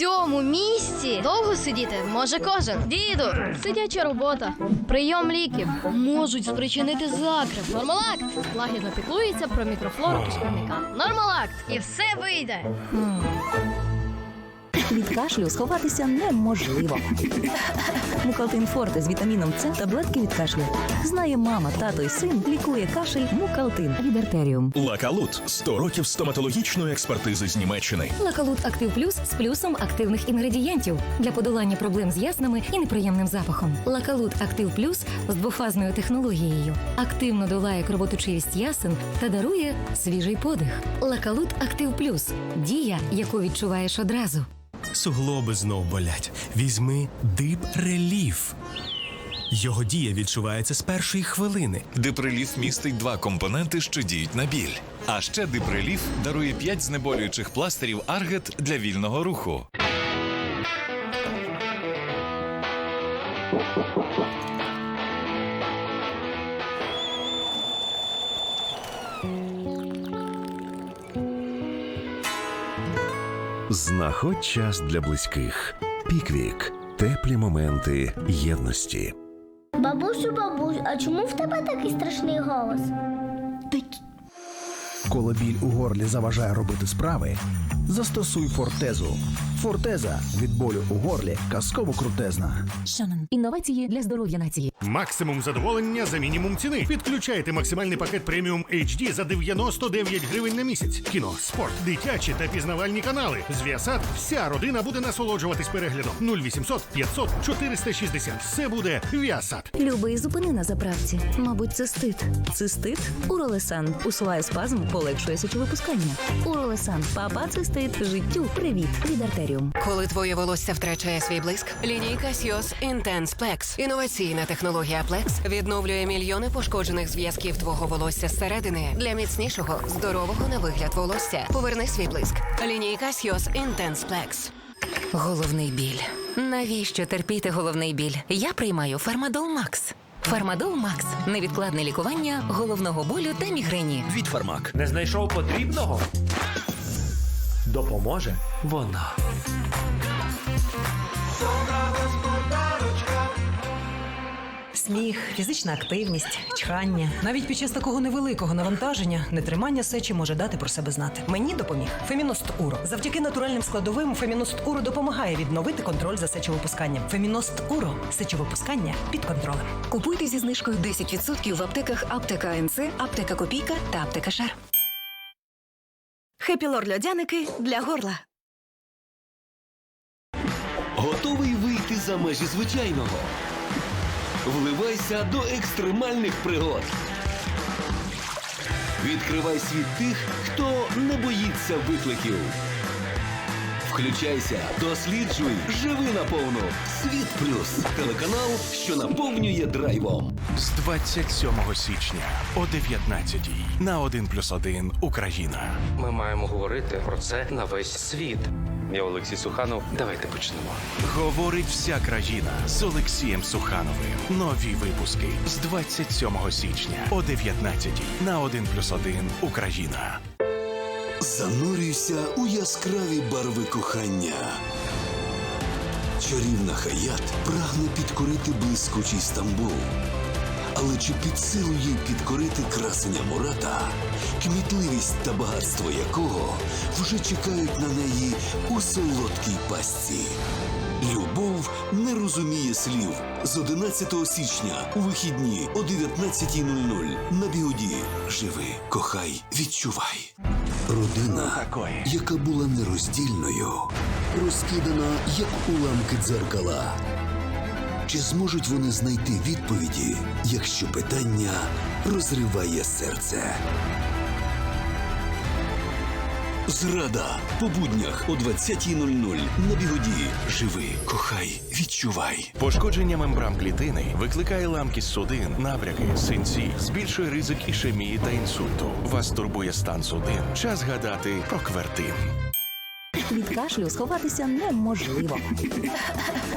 цьому місці довго сидіти може кожен. Діду, сидяча робота. Прийом ліків можуть спричинити закрив. Нормалакт лагідно піклується про мікрофлору кишківника. Нормалакт, і все вийде. Від кашлю сховатися неможливо. Мукалтин Форте з вітаміном С таблетки від кашлю. Знає мама, тато і син лікує кашель Мукалтин від артеріум. Лакалут 100 років стоматологічної експертизи з Німеччини. Лакалут Актив Плюс з плюсом активних інгредієнтів для подолання проблем з яснами і неприємним запахом. Лакалут Актив Плюс з двофазною технологією активно долає кровоточивість ясен та дарує свіжий подих. Лакалут Актив Плюс дія, яку відчуваєш одразу. Суглоби знов болять. Візьми дип реліф. Його дія відчувається з першої хвилини. Дипреліф містить два компоненти, що діють на біль. А ще дипреліф дарує 5 знеболюючих пластирів Аргет для вільного руху. Знаходь час для близьких. Піквік. Теплі моменти єдності. Бабусю, бабусь, а чому в тебе такий страшний голос? Коли біль у горлі заважає робити справи, застосуй фортезу. Фортеза від болю у горлі казково крутезна. Шанон. Інновації для здоров'я нації. Максимум задоволення за мінімум ціни. Підключайте максимальний пакет преміум HD за 99 гривень на місяць. Кіно, спорт, дитячі та пізнавальні канали. З Віасад вся родина буде насолоджуватись переглядом. 0800 500 460. Все буде Віасад. Любий зупини на заправці. Мабуть, це стид. Цистит Уролесан усуває спазм, полегшує сечовипускання. Уролесан. Папа цистит. Життю. Привіт від артеріум. Коли твоє волосся втрачає свій блиск, лінійка Сіос Intense Plex. Інноваційна технологія Plex відновлює мільйони пошкоджених зв'язків твого волосся зсередини для міцнішого, здорового на вигляд волосся. Поверни свій блиск. Лінійка Сіос Intense Plex. Головний біль. Навіщо терпіти головний біль? Я приймаю Фармадол Макс. Фармадол Макс невідкладне лікування головного болю та мігрені. Від Фармак. Не знайшов потрібного? Допоможе вона. Сміх, фізична активність, чхання. Навіть під час такого невеликого навантаження нетримання сечі може дати про себе знати. Мені допоміг Феміност Уро. Завдяки натуральним складовим Феміност Уро допомагає відновити контроль за сечовипусканням. Феміност Уро сечовипускання під контролем. Купуйте зі знижкою 10% в аптеках Аптека НЦ, Аптека Копійка та Аптека Шар. Хепілор льодяники для горла. Готовий вийти за межі звичайного. Вливайся до екстремальних пригод. Відкривай світ тих, хто не боїться викликів. Включайся, досліджуй, живи наповну. Світ плюс телеканал, що наповнює драйвом. З 27 січня о 19 на 1+,1 Україна. Ми маємо говорити про це на весь світ. Я Олексій Суханов. Давайте почнемо. Говорить вся країна з Олексієм Сухановим. Нові випуски з 27 січня о 19 на 1+,1 Україна. Занурюйся у яскраві барви кохання. Чарівна хаят прагне підкорити блискучий Стамбул. Але чи під силу їй підкорити красення Мурата, кмітливість та багатство якого вже чекають на неї у солодкій пастці? Любов не розуміє слів з 11 січня у вихідні о 19.00 на бігоді. Живи, кохай, відчувай. Родина, яка була нероздільною, розкидана як уламки дзеркала. Чи зможуть вони знайти відповіді, якщо питання розриває серце? Зрада по буднях о 20.00 на бігоді. Живи, кохай, відчувай. Пошкодження мембран клітини викликає ламкість судин, набряки, синці, збільшує ризик ішемії та інсульту. Вас турбує стан судин. Час гадати про квертин. Від кашлю сховатися неможливо.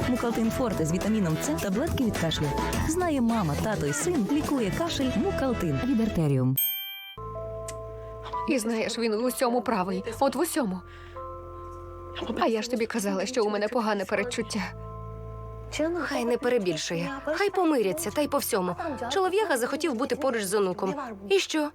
Мукалтин Форте з вітаміном С таблетки від кашлю. Знає мама, тато і син лікує кашель Мукалтин від артеріум. І знаєш, він в усьому правий. От в усьому. А я ж тобі казала, що у мене погане передчуття. Хай не перебільшує. Хай помиряться, та й по всьому. Чолов'яга захотів бути поруч з онуком. І що?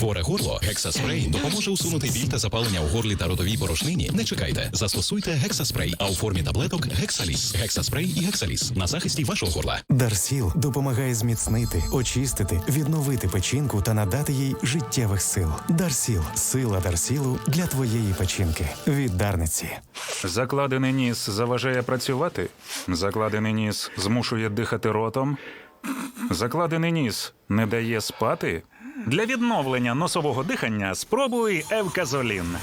Хворе горло гексаспрей допоможе усунути біль та запалення у горлі та ротовій борошнині. Не чекайте, застосуйте гексаспрей, а у формі таблеток гексаліс. Гексаспрей і гексаліс на захисті вашого горла. Дарсіл допомагає зміцнити, очистити, відновити печінку та надати їй життєвих сил. Дарсіл сила Дарсілу для твоєї печінки. Від Дарниці. Закладений ніс заважає працювати. Закладений ніс змушує дихати ротом. Закладений ніс не дає спати. Для відновлення носового дихання спробуй Евказолін.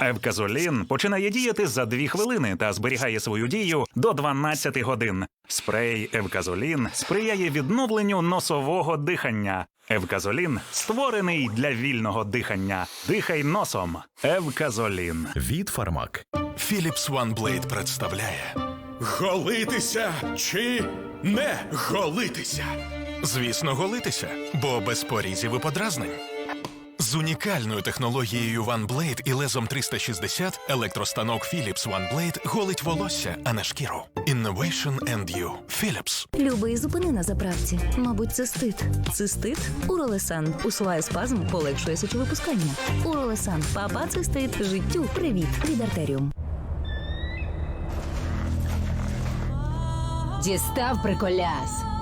Евказолін починає діяти за 2 хвилини та зберігає свою дію до 12 годин. Спрей Евказолін сприяє відновленню носового дихання. Евказолін створений для вільного дихання. Дихай носом. Евказолін. Від Фармак. Philips OneBlade представляє Голитися чи не голитися? Звісно, голитися, бо без порізів і подразнень. З унікальною технологією OneBlade і лезом 360 електростанок Philips OneBlade голить волосся, а не шкіру. Innovation and You. Philips. Любий зупини на заправці. Мабуть, цистит. Цистит? Уролесан. Усуває спазм, полегшує сечовипускання. Уролесан. Папа цистит. Життю. Привіт. Від артеріум. Дістав приколяс.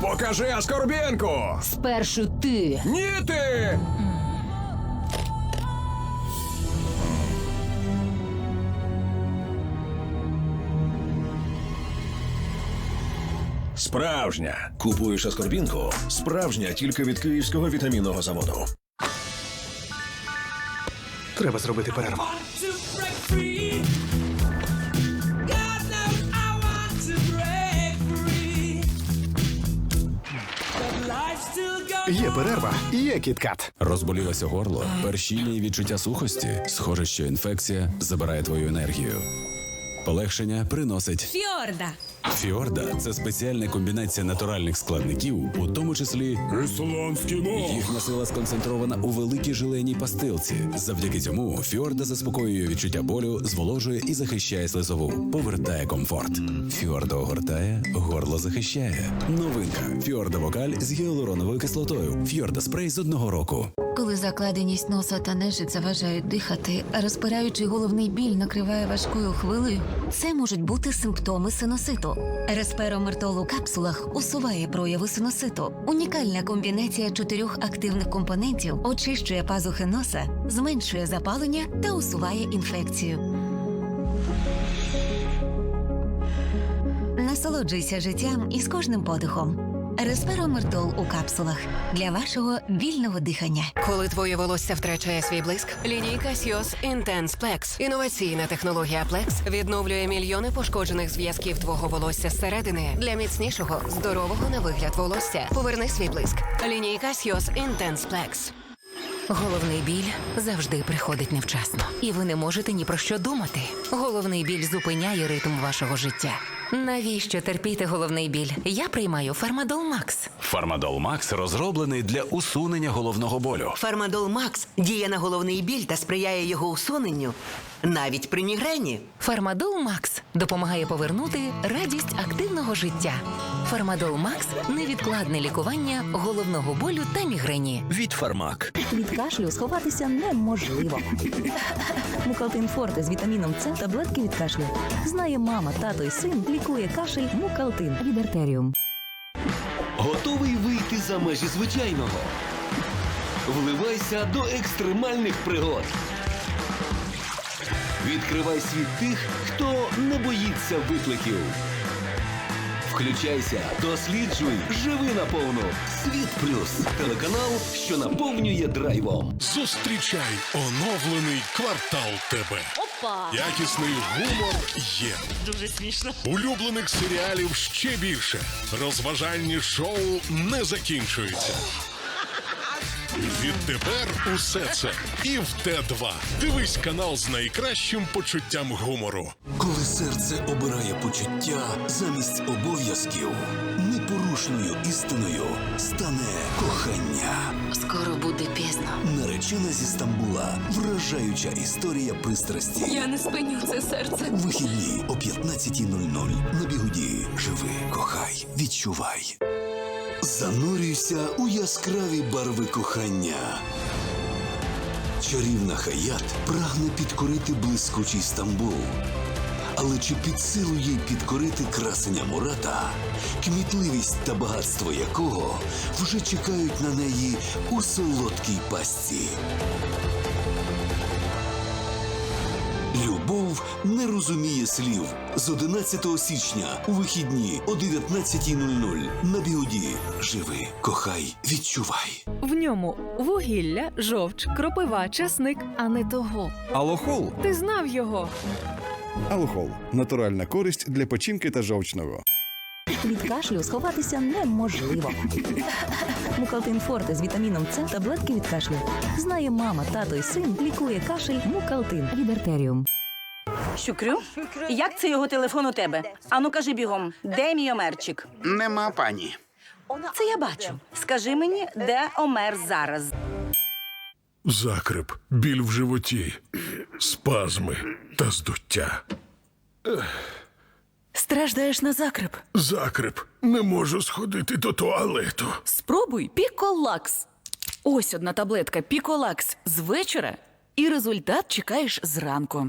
Покажи Аскорбєнку! Спершу ти. Ні ти! Справжня. Купуєш аскорбінку? Справжня тільки від київського вітамінного заводу. Треба зробити перерву. Є перерва, є кіткат. Розболілося горло, першіння і відчуття сухості. Схоже, що інфекція забирає твою енергію. Полегшення приносить Фьорда. Фіорда це спеціальна комбінація натуральних складників, у тому числі Ісландський мох. їхня сила сконцентрована у великій жиленій пастилці. Завдяки цьому Фіорда заспокоює відчуття болю, зволожує і захищає слизову, повертає комфорт. Фіорда огортає, горло захищає. Новинка Фіорда Вокаль з гіалуроновою кислотою. Фіорда спрей з одного року. Коли закладеність носа та нежить заважають дихати, а розпираючий головний біль накриває важкою хвилею, це можуть бути симптоми синуситу. Респиромертол у капсулах усуває прояви синуситу. Унікальна комбінація чотирьох активних компонентів очищує пазухи носа, зменшує запалення та усуває інфекцію. Насолоджуйся життям із кожним подихом. Респиромертол у капсулах для вашого вільного дихання. Коли твоє волосся втрачає свій блиск, лінійка Sios Intense Plex. Інноваційна технологія Plex відновлює мільйони пошкоджених зв'язків твого волосся зсередини для міцнішого, здорового на вигляд волосся. Поверни свій блиск. Лінійка Sios Intense Plex. Головний біль завжди приходить невчасно, і ви не можете ні про що думати. Головний біль зупиняє ритм вашого життя. Навіщо терпіти головний біль? Я приймаю Фармадол Макс. Фармадол Макс розроблений для усунення головного болю. Фармадол Макс діє на головний біль та сприяє його усуненню навіть при мігрені. Фармадол Макс допомагає повернути радість активного життя. Фармадол Макс невідкладне лікування головного болю та мігрені. Від Фармак. Від кашлю сховатися неможливо. Мукалтин Форте з вітаміном С таблетки від кашлю. Знає мама, тато і син лікує кашель Мукалтин від артеріум. Готовий вийти за межі звичайного. Вливайся до екстремальних пригод. Відкривай світ тих, хто не боїться викликів. Включайся, досліджуй, живи наповну. Світ плюс телеканал, що наповнює драйвом. Зустрічай оновлений квартал ТБ. Опа! Якісний гумор є. Дуже смішно. Улюблених серіалів ще більше. Розважальні шоу не закінчуються. Відтепер усе це і в Т2. Дивись канал з найкращим почуттям гумору. Коли серце обирає почуття замість обов'язків, не порушуй моторошною істиною стане кохання. Скоро буде пізно. Наречена зі Стамбула. Вражаюча історія пристрасті. Я не спиню це серце. Вихідні о 15.00 на бігуді. Живи, кохай, відчувай. Занурюйся у яскраві барви кохання. Чарівна Хаят прагне підкорити блискучий Стамбул. Але чи під силу їй підкорити красення Мурата, кмітливість та багатство якого вже чекають на неї у солодкій пастці? Любов не розуміє слів з 11 січня у вихідні о 19.00 на біоді. Живи, кохай, відчувай. В ньому вугілля, жовч, кропива, часник, а не того. Алохол. Ти знав його. Алохол натуральна користь для печінки та жовчного. Від кашлю сховатися неможливо. Мукалтин Форте з вітаміном С таблетки від кашлю. Знає мама, тато і син лікує кашель Мукалтин від артеріум. Щукрю? Як це його телефон у тебе? Ану кажи бігом, де мій Омерчик? Нема пані. Це я бачу. Скажи мені, де Омер зараз? Закреп, біль в животі, спазми та здуття. Страждаєш на закреп. Закреп, не можу сходити до туалету. Спробуй Піколакс. Ось одна таблетка Піколакс з вечора, і результат чекаєш зранку.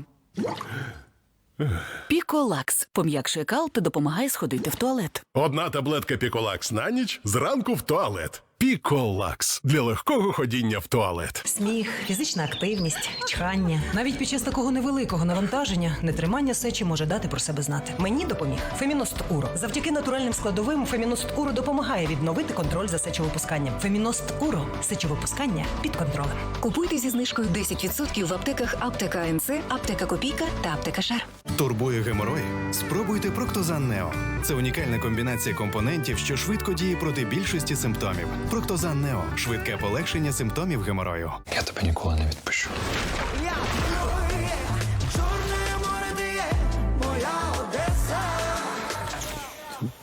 Піколакс пом'якшує кал та допомагає сходити в туалет. Одна таблетка Піколакс на ніч зранку в туалет. Піколакс для легкого ходіння в туалет. Сміх, фізична активність, чхання. Навіть під час такого невеликого навантаження нетримання сечі може дати про себе знати. Мені допоміг Феміност Уро. Завдяки натуральним складовим Феміност Уро допомагає відновити контроль за сечовипусканням. Феміност Уро сечовипускання під контролем. Купуйте зі знижкою 10% в аптеках Аптека НЦ, Аптека Копійка та Аптека Шар. Турбує геморой? Спробуйте Проктозан Нео. Це унікальна комбінація компонентів, що швидко діє проти більшості симптомів. Проктозан Нео швидке полегшення симптомів геморою. Я тебе ніколи не відпущу.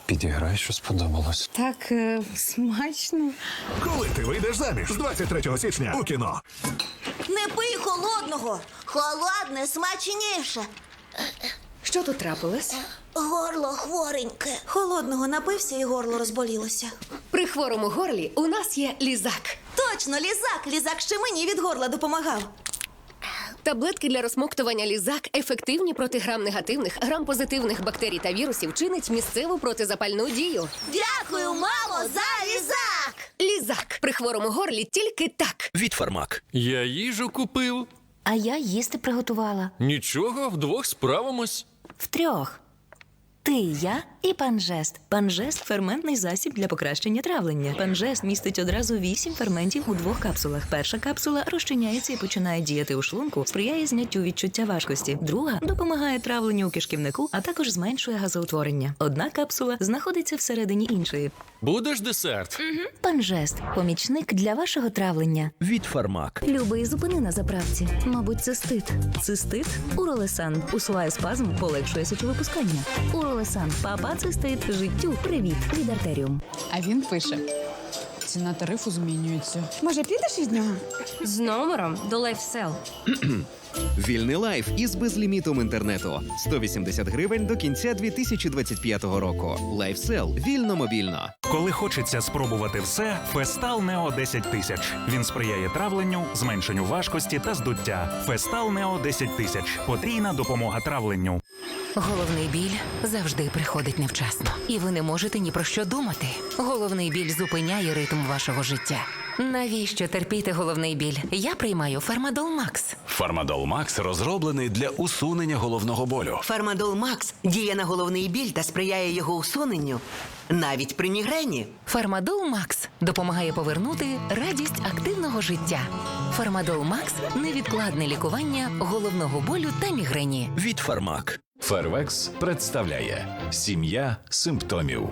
Підіграй, що сподобалось. Так е, смачно. Коли ти вийдеш заміж з 23 січня у кіно. Не пий холодного. Холодне смачніше. Що тут трапилось? Горло хвореньке. Холодного напився і горло розболілося. При хворому горлі у нас є лізак. Точно, лізак. Лізак ще мені від горла допомагав. Таблетки для розмоктування лізак ефективні проти грам-негативних, грам-позитивних бактерій та вірусів чинить місцеву протизапальну дію. Дякую, мамо, за лізак. Лізак при хворому горлі тільки так. Від фармак. Я їжу купив. А я їсти приготувала. Нічого, вдвох справимось. Втрьох. Ти, я і панжест. Панжест ферментний засіб для покращення травлення. Панжест містить одразу вісім ферментів у двох капсулах. Перша капсула розчиняється і починає діяти у шлунку, сприяє зняттю відчуття важкості. Друга допомагає травленню у кишківнику, а також зменшує газоутворення. Одна капсула знаходиться всередині іншої. Будеш десерт? Панжест помічник для вашого травлення. Від фармак. Любий, зупини на заправці. Мабуть, цистит. Цистит уролесан усуває спазм, полегшує сечовипускання. Уролесан. Папа цистит життю. Привіт від артеріум. А він пише: ціна тарифу змінюється. Може, підеш із нього? З номером до LifeSell. Вільний лайф із безлімітом інтернету 180 гривень до кінця 2025 року. Лайфсел вільно мобільно. Коли хочеться спробувати все, Фестал Нео 10 тисяч. Він сприяє травленню, зменшенню важкості та здуття. Фестал Нео 10 тисяч. Потрійна допомога травленню. Головний біль завжди приходить невчасно, і ви не можете ні про що думати. Головний біль зупиняє ритм вашого життя. Навіщо терпіти головний біль? Я приймаю Фармадол Макс. Фармадол Макс розроблений для усунення головного болю. Фармадол Макс діє на головний біль та сприяє його усуненню навіть при мігрені. Фармадол Макс допомагає повернути радість активного життя. Фармадол Макс невідкладне лікування головного болю та мігрені. Від фармак. Фервекс представляє сім'я симптомів.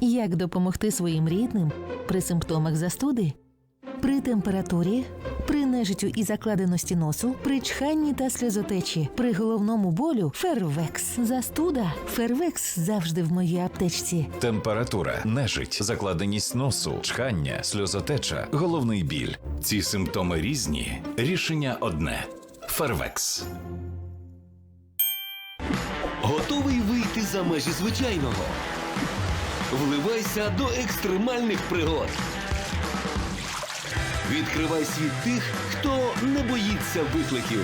Як допомогти своїм рідним при симптомах застуди? При температурі, при нежиттю і закладеності носу, при чханні та сльозотечі, при головному болю Фервекс. Застуда. Фервекс завжди в моїй аптечці. Температура, нежить, закладеність носу, чхання, сльозотеча, головний біль. Ці симптоми різні. Рішення одне. Фервекс. Готовий вийти за межі звичайного? Вливайся до екстремальних пригод. Відкривай світ тих, хто не боїться викликів.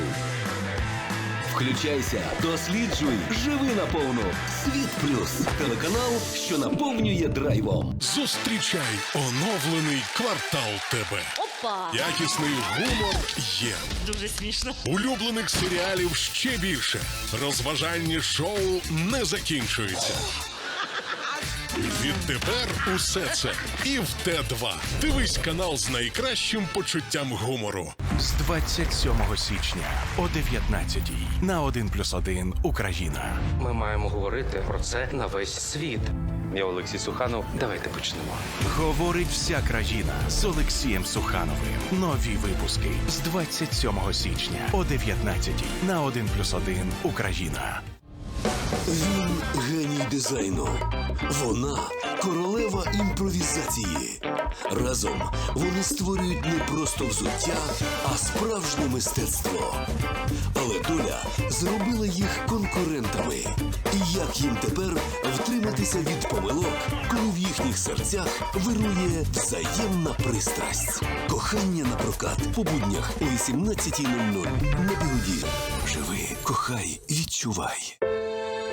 Включайся, досліджуй, живи наповну. Світ плюс телеканал, що наповнює драйвом. Зустрічай оновлений квартал ТБ. Опа! Якісний гумор є. Дуже смішно. Улюблених серіалів ще більше. Розважальні шоу не закінчуються. Відтепер усе це і в Т2. Дивись канал з найкращим почуттям гумору. З 27 січня о 19-й на 1+,1 Україна. Ми маємо говорити про це на весь світ. Я Олексій Суханов. Давайте почнемо. Говорить вся країна з Олексієм Сухановим. Нові випуски з 27 січня о 19-й на 1+,1 Україна. Він геній дизайну. Вона королева імпровізації. Разом вони створюють не просто взуття, а справжнє мистецтво. Але доля зробила їх конкурентами. І як їм тепер втриматися від помилок, коли в їхніх серцях вирує взаємна пристрасть. Кохання на прокат по буднях о 18.00 на білоді. Живи, кохай, відчувай.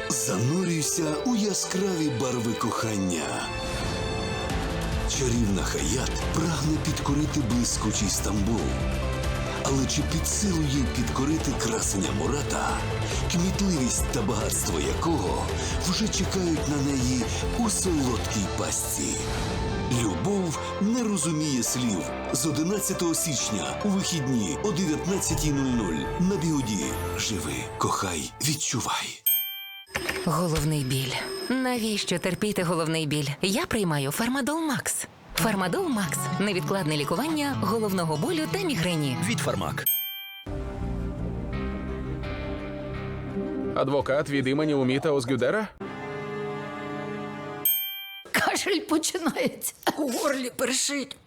Занурюйся у яскраві барви кохання. Чарівна хаят прагне підкорити блискучий Стамбул. Але чи під силу їй підкорити красення Мурата, кмітливість та багатство якого вже чекають на неї у солодкій пастці? Любов не розуміє слів з 11 січня у вихідні о 19.00 на біоді. Живи, кохай, відчувай. Головний біль. Навіщо терпіти головний біль? Я приймаю Фармадол Макс. Фармадол Макс невідкладне лікування головного болю та мігрені. Від Фармак. Адвокат від імені Уміта Озгюдера? Кашель починається. У горлі першить.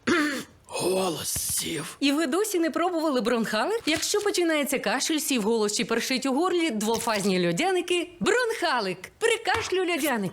Голос сів. І ви досі не пробували бронхалер? Якщо починається кашель, сів голос чи першить у горлі, двофазні льодяники. Бронхалик! Прикашлю льодяник.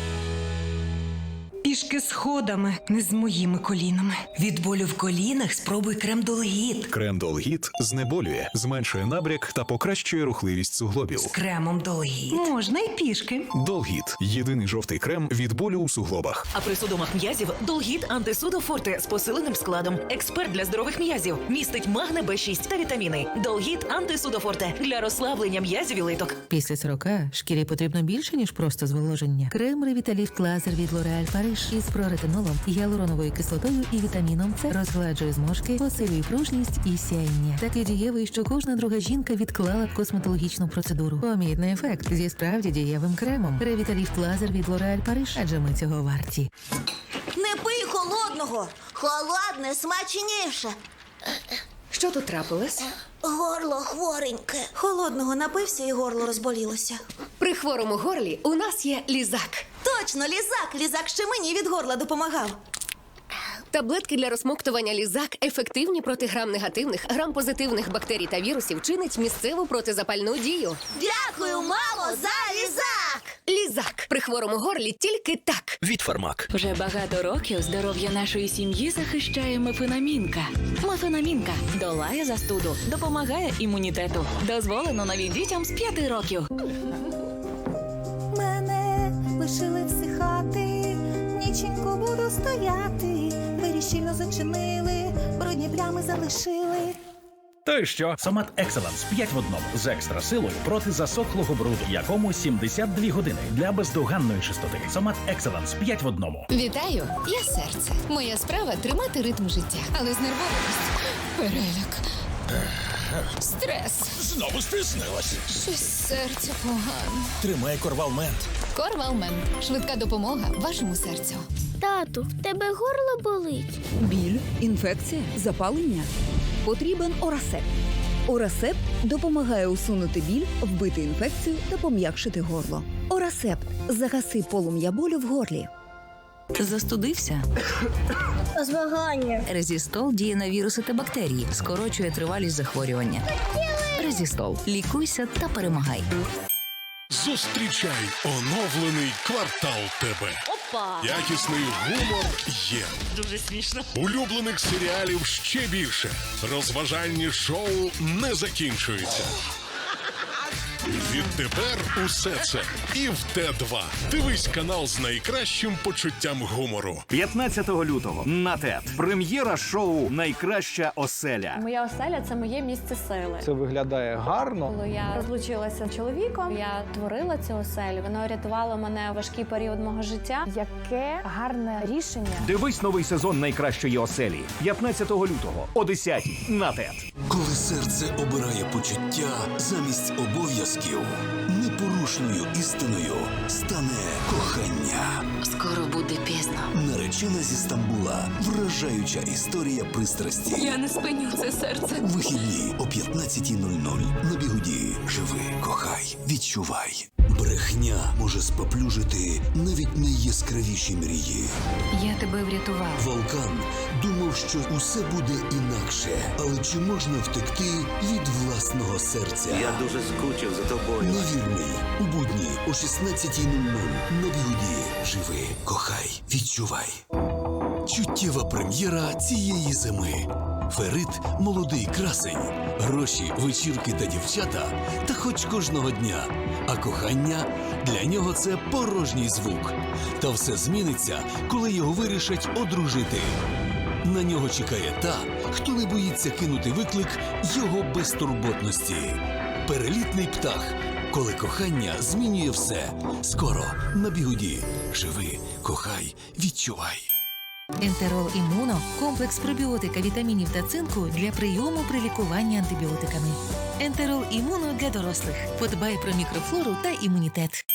Пішки сходами, не з моїми колінами. Від болю в колінах спробуй крем Долгіт. Крем Долгіт знеболює, зменшує набряк та покращує рухливість суглобів. З кремом Долгіт. Можна й пішки. Долгіт єдиний жовтий крем від болю у суглобах. А при судомах м'язів Долгіт антисудофорте з посиленим складом. Експерт для здорових м'язів. Містить магне Б6 та вітаміни. Долгіт антисудофорте для розслаблення м'язів і литок. Після 40 шкірі потрібно більше, ніж просто зволоження. Крем Ревіталіфт Лазер від L'Oréal Париж із проретинолом, гіалуроновою кислотою і вітаміном С розгладжує зморшки, посилює пружність і сяєння. Такий дієвий, що кожна друга жінка відклала косметологічну процедуру. Помітний ефект зі справді дієвим кремом. Ревіталіфт Лазер від L'Oréal Париж, адже ми цього варті. Не пий холодного. Холодне смачніше. Що тут трапилось? Горло хвореньке. Холодного напився і горло розболілося. При хворому горлі у нас є лізак. Точно, лізак. Лізак ще мені від горла допомагав. Таблетки для розмоктування лізак ефективні проти грам-негативних, грам-позитивних бактерій та вірусів чинить місцеву протизапальну дію. Дякую, мамо, за лізак. Лізак при хворому горлі тільки так. Від Фармак. Вже багато років здоров'я нашої сім'ї захищає мефенамінка. Мефенамінка долає застуду, допомагає імунітету. Дозволено навіть дітям з 5 років. Мене лишили всихати, Ніченько буду стояти. Двері зачинили, брудні плями залишили. То й що? Сомат Екселенс 5 в одному з екстра силою проти засохлого бруду, якому 72 години для бездоганної чистоти. Сомат Екселенс 5 в одному. Вітаю, я серце. Моя справа тримати ритм життя, але з нервовістю. Переляк. Стрес. Знову стиснилась. Щось серце погано. Тримай корвалмент. Корвалмен. Швидка допомога вашому серцю. Тату, в тебе горло болить. Біль, інфекція, запалення. Потрібен Орасеп. Орасеп допомагає усунути біль, вбити інфекцію та пом'якшити горло. Орасеп загаси полум'я болю в горлі. Застудився? Змагання. Резістол діє на віруси та бактерії, скорочує тривалість захворювання. Резістол. Лікуйся та перемагай. Зустрічай оновлений квартал тебе. Опа! Якісний гумор є. Дуже смішно. Улюблених серіалів ще більше. Розважальні шоу не закінчуються. Відтепер усе це і в Т2. Дивись канал з найкращим почуттям гумору. 15 лютого на ТЕТ. Прем'єра шоу Найкраща оселя. Моя оселя це моє місце сили. Це виглядає гарно. Коли я розлучилася з чоловіком, я творила цю оселю. Воно рятувало мене в важкий період мого життя. Яке гарне рішення. Дивись новий сезон найкращої оселі 15 лютого о 10 на ТЕТ. Коли серце обирає почуття замість обов'язків, непорушною істиною стане кохання. Скоро буде пізно. Наречена зі Стамбула. Вражаюча історія пристрасті. Я не спиню це серце. Вихідні о 15.00 на бігуді. Живи, кохай, відчувай. Брехня може споплюжити навіть найяскравіші мрії. Я тебе врятував. Волкан думав, що усе буде інакше, але чи можна втекти від власного серця? Я дуже скучив за тобою. Невірний у будні о 16.00 на бігуді. Живи, кохай, відчувай. Чуттєва прем'єра цієї зими. Ферит молодий красень, гроші, вечірки та дівчата, та хоч кожного дня. А кохання для нього це порожній звук. Та все зміниться, коли його вирішать одружити. На нього чекає та, хто не боїться кинути виклик його безтурботності. Перелітний птах, коли кохання змінює все. Скоро на бігуді. Живи, кохай, відчувай. Ентерол імуно комплекс пробіотика, вітамінів та цинку для прийому при лікуванні антибіотиками. Ентерол імуно для дорослих. Подбай про мікрофлору та імунітет.